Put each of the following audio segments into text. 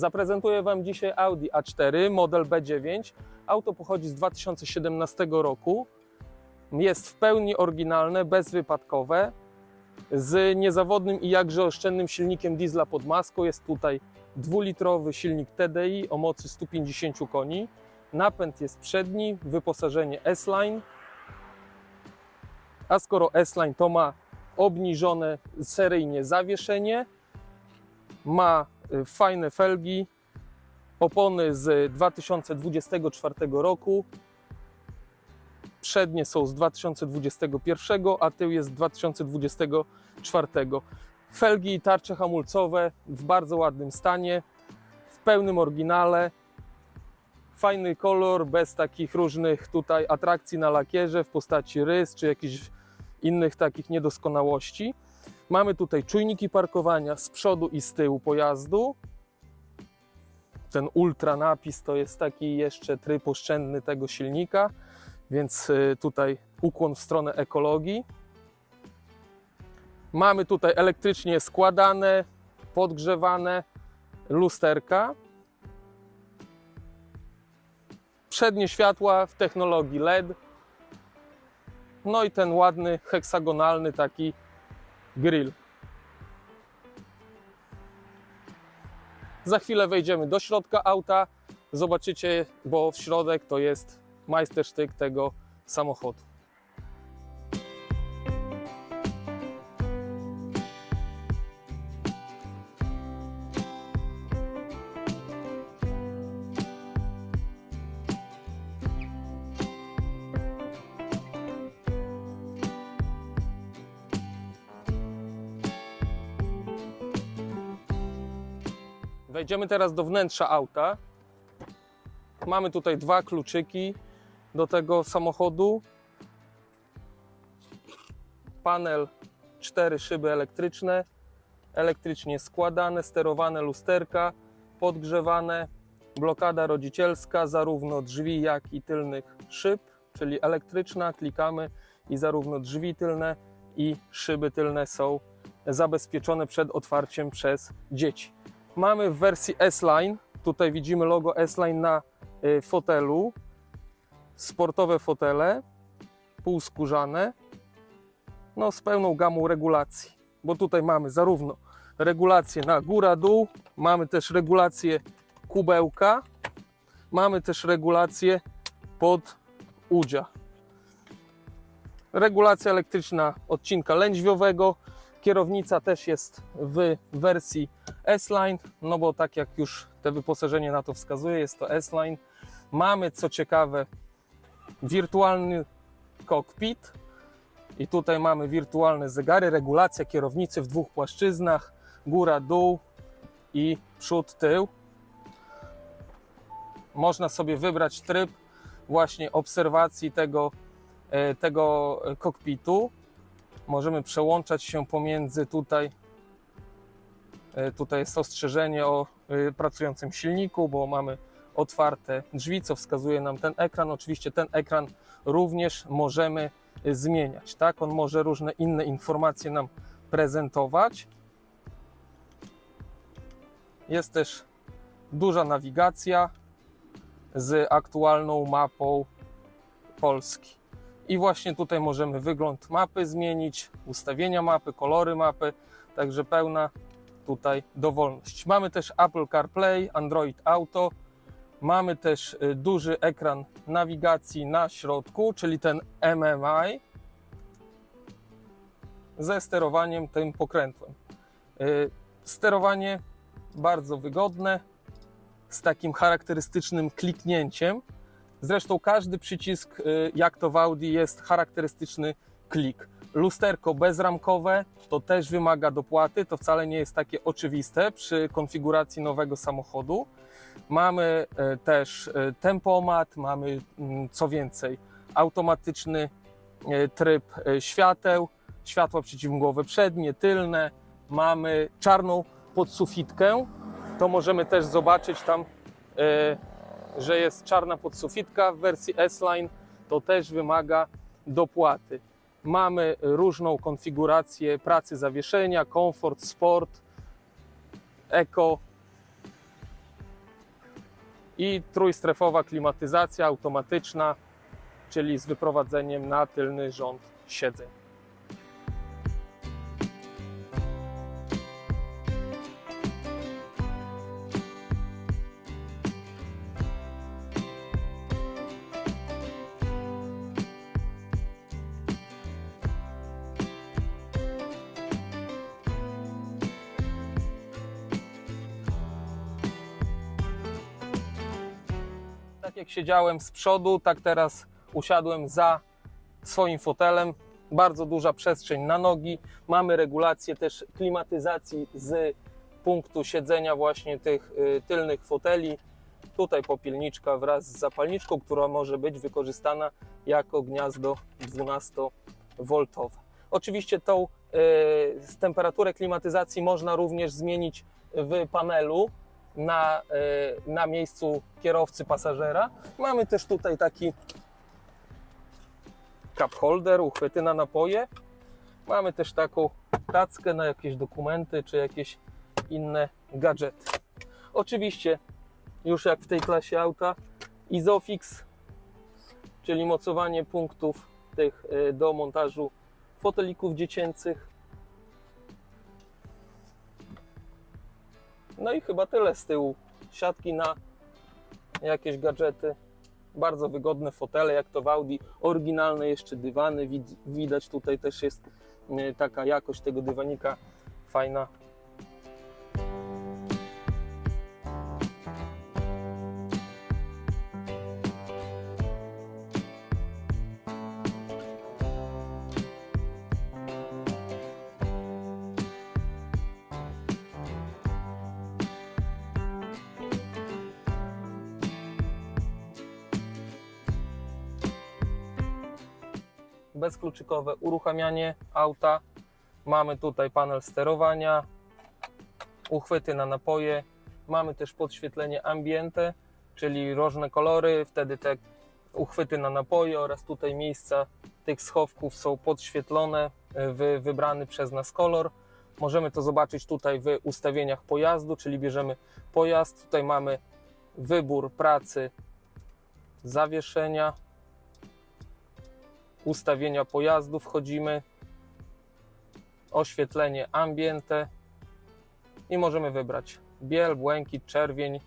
Zaprezentuję Wam dzisiaj Audi A4 model B9. Auto pochodzi z 2017 roku. Jest w pełni oryginalne, bezwypadkowe, z niezawodnym i jakże oszczędnym silnikiem diesla pod maską. Jest tutaj dwulitrowy silnik TDI o mocy 150 koni. Napęd jest przedni, wyposażenie S-Line. A skoro S-Line to ma obniżone seryjnie zawieszenie, ma fajne felgi, opony z 2024 roku. Przednie są z 2021, a tył jest z 2024. Felgi i tarcze hamulcowe w bardzo ładnym stanie, w pełnym oryginale. Fajny kolor, bez takich różnych tutaj atrakcji na lakierze w postaci rys czy jakichś innych takich niedoskonałości. Mamy tutaj czujniki parkowania z przodu i z tyłu pojazdu. Ten ultra napis to jest taki jeszcze tryb oszczędny tego silnika, więc y, tutaj ukłon w stronę ekologii. Mamy tutaj elektrycznie składane, podgrzewane lusterka. Przednie światła w technologii LED. No i ten ładny, heksagonalny taki grill. Za chwilę wejdziemy do środka auta. Zobaczycie, bo w środek to jest majstersztyk tego samochodu. Wejdziemy teraz do wnętrza auta. Mamy tutaj dwa kluczyki do tego samochodu. Panel, cztery szyby elektryczne, elektrycznie składane, sterowane lusterka, podgrzewane, blokada rodzicielska, zarówno drzwi, jak i tylnych szyb, czyli elektryczna. Klikamy i zarówno drzwi tylne i szyby tylne są zabezpieczone przed otwarciem przez dzieci. Mamy w wersji S-Line, tutaj widzimy logo S-Line na y, fotelu, sportowe fotele, półskórzane, no z pełną gamą regulacji, bo tutaj mamy zarówno regulację na góra-dół, mamy też regulację kubełka, mamy też regulację pod udzia. Regulacja elektryczna odcinka lędźwiowego, kierownica też jest w wersji S-Line, no bo tak jak już te wyposażenie na to wskazuje, jest to S-Line. Mamy co ciekawe wirtualny kokpit i tutaj mamy wirtualne zegary, regulacja kierownicy w dwóch płaszczyznach, góra, dół i przód, tył. Można sobie wybrać tryb właśnie obserwacji tego, e, tego kokpitu. Możemy przełączać się pomiędzy tutaj E, Tutaj jest ostrzeżenie o y, pracującym silniku, bo mamy otwarte drzwi, co wskazuje nam ten ekran. Oczywiście ten ekran również możemy y, zmieniać, tak? On może różne inne informacje nam prezentować. Jest też duża nawigacja z aktualną mapą Polski. I właśnie tutaj możemy wygląd mapy zmienić, ustawienia mapy, kolory mapy, także pełna tutaj dowolność. Mamy też Apple CarPlay, Android Auto, mamy też y, duży ekran nawigacji na środku, czyli ten MMI ze sterowaniem tym pokrętłem. Y, Sterowanie bardzo wygodne, z takim charakterystycznym kliknięciem. Zresztą każdy przycisk, y, jak to w Audi, jest charakterystyczny klik. Lusterko bezramkowe to też wymaga dopłaty, to wcale nie jest takie oczywiste przy konfiguracji nowego samochodu. Mamy e, też e, tempomat, mamy mm, co więcej automatyczny tryb świateł, światła przeciwmgłowe przednie, tylne, mamy czarną podsufitkę, to możemy też zobaczyć tam, że jest czarna podsufitka w wersji S-Line, to też wymaga dopłaty. Mamy różną konfigurację pracy zawieszenia, komfort, sport, eko. i trójstrefowa klimatyzacja automatyczna, czyli z wyprowadzeniem na tylny rząd siedzeń. Tak jak siedziałem z przodu, tak teraz usiadłem za swoim fotelem. Bardzo duża przestrzeń na nogi. Mamy regulację też klimatyzacji z punktu siedzenia właśnie tych y, tylnych foteli. Tutaj popielniczka wraz z zapalniczką, która może być wykorzystana jako gniazdo 12V. Oczywiście tą y, temperaturę klimatyzacji można również zmienić w panelu na, y, na miejscu kierowcy pasażera. Mamy też tutaj taki cup holder, uchwyty na napoje. Mamy też taką tackę na jakieś dokumenty czy jakieś inne gadżety. Oczywiście, już jak w tej klasie auta, Isofix, czyli mocowanie punktów tych y, do montażu fotelików dziecięcych. No i chyba tyle z tyłu. Siatki na jakieś gadżety. Bardzo wygodne fotele, jak to w Audi. Oryginalne jeszcze dywany. Wid- Widać tutaj też jest y, taka jakość tego dywanika fajna. Bezkluczykowe uruchamianie auta. Mamy tutaj panel sterowania, uchwyty na napoje. Mamy też podświetlenie ambiente, czyli różne kolory. Wtedy te uchwyty na napoje oraz tutaj miejsca tych schowków są podświetlone w wybrany przez nas kolor. Możemy to zobaczyć tutaj w ustawieniach pojazdu, czyli bierzemy pojazd. Tutaj mamy wybór pracy zawieszenia, ustawienia pojazdu wchodzimy, oświetlenie ambiente i możemy wybrać biel, błękit, czerwień,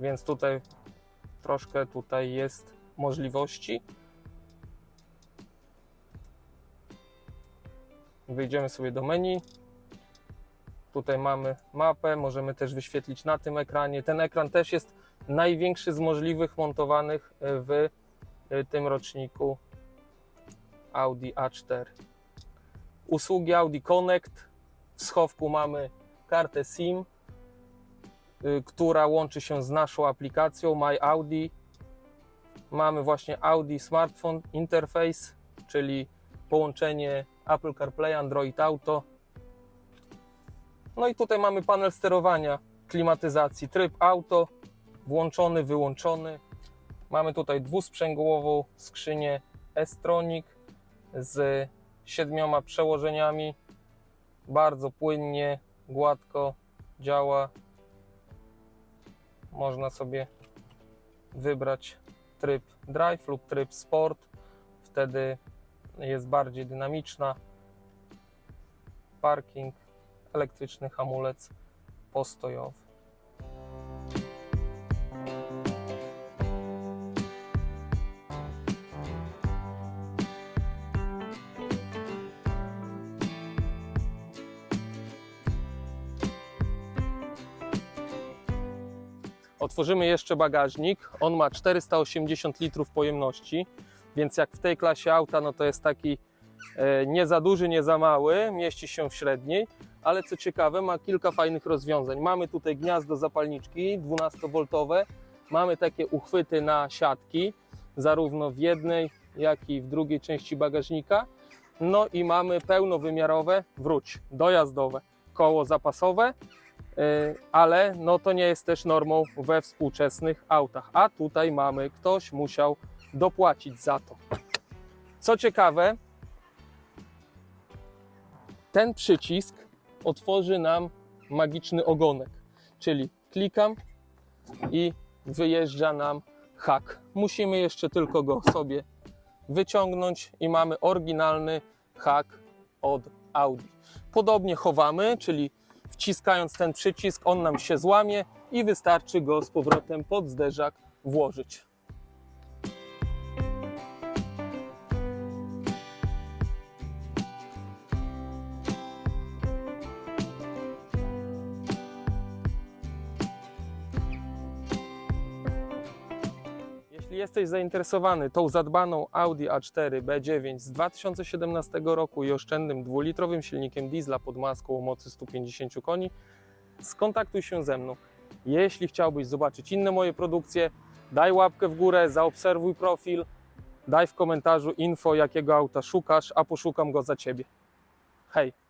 więc tutaj troszkę tutaj jest możliwości. Wyjdziemy sobie do menu. Tutaj mamy mapę, możemy też wyświetlić na tym ekranie. Ten ekran też jest największy z możliwych montowanych w tym roczniku Audi A4. Usługi Audi Connect. W schowku mamy kartę SIM, y, która łączy się z naszą aplikacją My Audi. Mamy właśnie Audi Smartphone Interface, czyli połączenie Apple CarPlay, Android Auto. No i tutaj mamy panel sterowania klimatyzacji, tryb auto, włączony, wyłączony. Mamy tutaj dwusprzęgłową skrzynię S-Tronic z siedmioma przełożeniami. Bardzo płynnie, gładko działa. Można sobie wybrać tryb drive lub tryb sport. Wtedy jest bardziej dynamiczna. Parking, elektryczny hamulec postojowy. Otworzymy jeszcze bagażnik. On ma 480 litrów pojemności, więc jak w tej klasie auta, no to jest taki e, nie za duży, nie za mały, mieści się w średniej, ale co ciekawe, ma kilka fajnych rozwiązań. Mamy tutaj gniazdo zapalniczki 12V, mamy takie uchwyty na siatki, zarówno w jednej, jak i w drugiej części bagażnika. No i mamy pełnowymiarowe, wróć, dojazdowe koło zapasowe, ale no to nie jest też normą we współczesnych autach. A tutaj mamy, ktoś musiał dopłacić za to. Co ciekawe, ten przycisk otworzy nam magiczny ogonek, czyli klikam i wyjeżdża nam hak. Musimy jeszcze tylko go sobie wyciągnąć i mamy oryginalny hak od Audi. Podobnie chowamy, czyli wciskając ten przycisk, on nam się złamie i wystarczy go z powrotem pod zderzak włożyć. Jesteś zainteresowany tą zadbaną Audi A4 B9 z 2017 roku i oszczędnym dwulitrowym silnikiem diesla pod maską o mocy 150 koni, skontaktuj się ze mną. Jeśli chciałbyś zobaczyć inne moje produkcje, daj łapkę w górę, zaobserwuj profil, daj w komentarzu info, jakiego auta szukasz, a poszukam go za Ciebie. Hej!